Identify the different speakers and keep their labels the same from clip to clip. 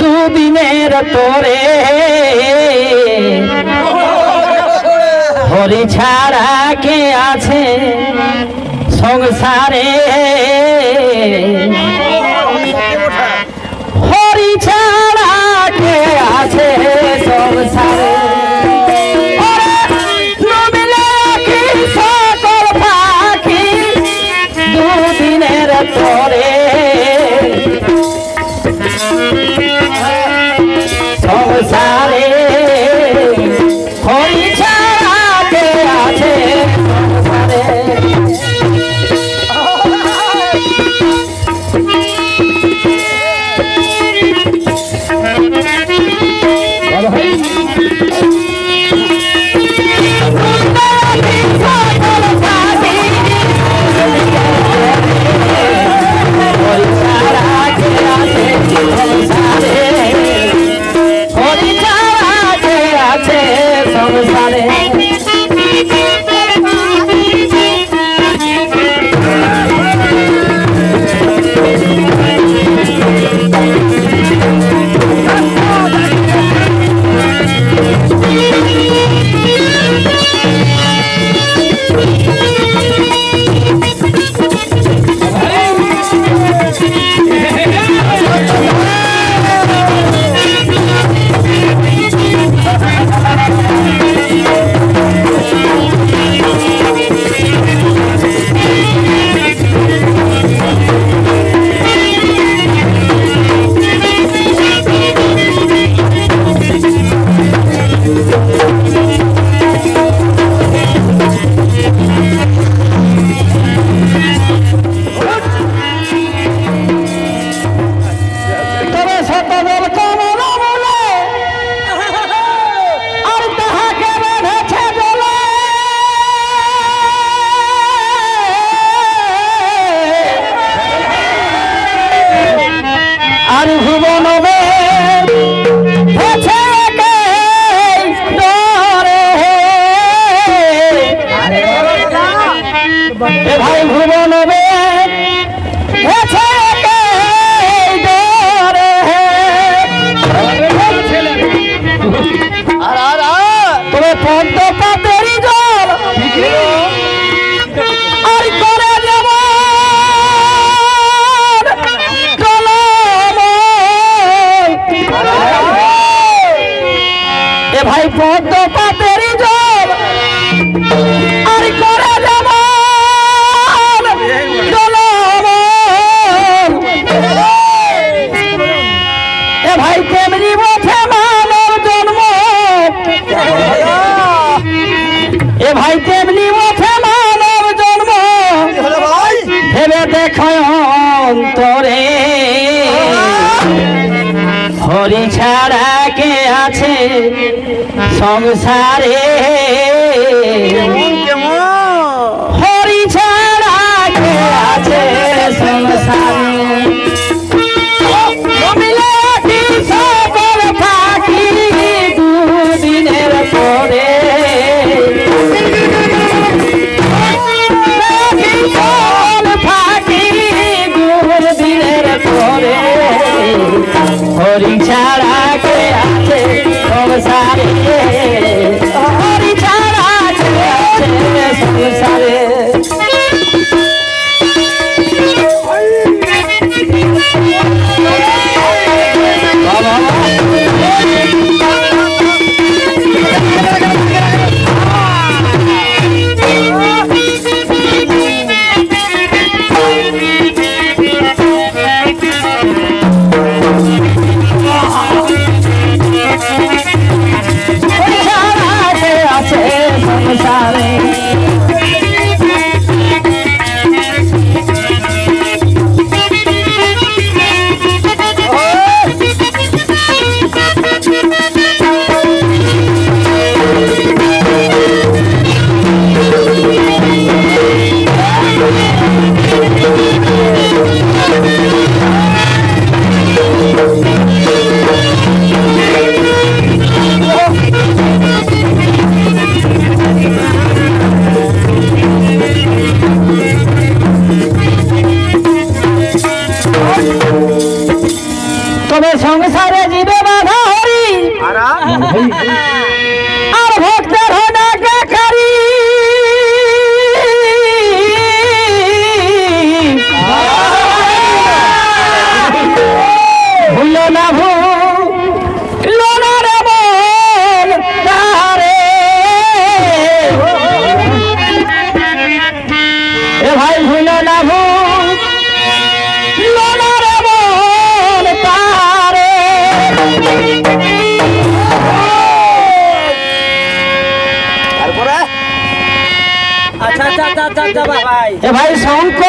Speaker 1: দুদিনের পরে হরি ছাড়া কে আছে সংসারে? হরি ছাড়া কে আছে? ভেবে দেখায় অন্তরে। হরি ছাড়া কে আছে সংসারে? হরি ছাড়া কে আছে সংসারে? শরীর ছাড়া কে আছে? সংসারে করল ভো ভুল রে বল তারে এ ভাই ভুল না ভুল রে বল তারে
Speaker 2: আচ্ছা আচ্ছা, আচ্ছা আচ্ছা আচ্ছা ভাই।
Speaker 1: এ ভাই শঙ্কর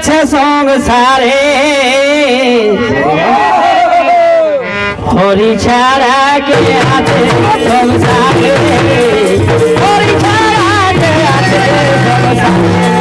Speaker 1: আছে সংসারে হরি ছাড়া কে আছে সংসারে হরি ছাড়া কে আছে সংসারে